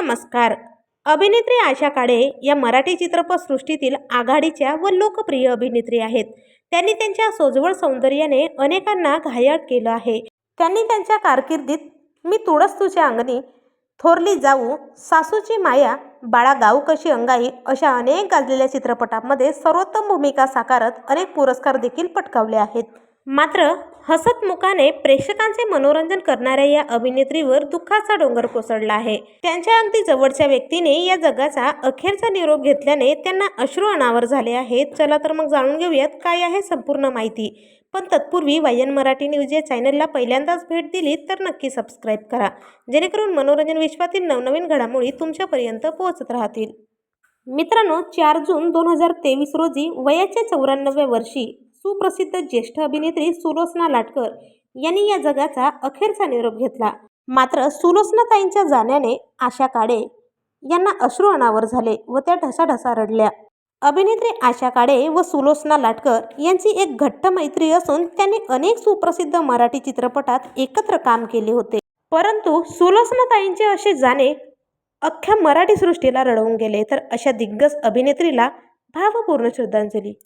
नमस्कार. अभिनेत्री आशा काळे या मराठी चित्रपटसृष्टीतील आघाडीच्या व लोकप्रिय अभिनेत्री आहेत. त्यांनी त्यांच्या सोजवळ सौंदर्याने अनेकांना घायाळ केलं आहे. त्यांनी त्यांच्या कारकिर्दीत मी तुळस तुझ्या अंगणी थोरली जाऊ सासूची माया बाळा गाऊ कशी अंगाई अशा अनेक गाजलेल्या चित्रपटांमध्ये सर्वोत्तम भूमिका साकारत अनेक पुरस्कार देखील पटकावले आहेत. मात्र हसतमुखाने प्रेक्षकांचे मनोरंजन करणाऱ्या या अभिनेत्रीवर दुःखाचा डोंगर कोसळला आहे. त्यांच्या अगदी जवळच्या व्यक्तीने या जगाचा अखेरचा निरोप घेतल्याने त्यांना अश्रू अनावर झाले आहेत. चला तर मग जाणून घेऊयात काय आहे संपूर्ण माहिती. पण तत्पूर्वी वायन मराठी न्यूज या चॅनलला पहिल्यांदाच भेट दिली तर नक्की सबस्क्राईब करा. जेणेकरून मनोरंजन विश्वातील नवनवीन घडामोडी तुमच्यापर्यंत पोहोचत राहतील. मित्रांनो चार जून दोन हजार तेवीस रोजी वयाच्या चौऱ्याण्णव्या वर्षी सुप्रसिद्ध ज्येष्ठ अभिनेत्री सुलोचना लाटकर यांनी या जगाचा अखेरचा निरोप घेतला. मात्र सुलोचनाताईंच्या जाण्याने आशा काळे यांना अश्रू अनावर झाले व त्या ढसाढसा रडल्या. अभिनेत्री आशा काळे व सुलोचना लाटकर यांची एक घट्ट मैत्री असून त्यांनी अनेक सुप्रसिद्ध मराठी चित्रपटात एकत्र काम केले होते. परंतु सुलोचनाताईंचे असे जाणे अख्ख्या मराठी सृष्टीला रडवून गेले तर अशा दिग्गज अभिनेत्रीला भावपूर्ण श्रद्धांजली.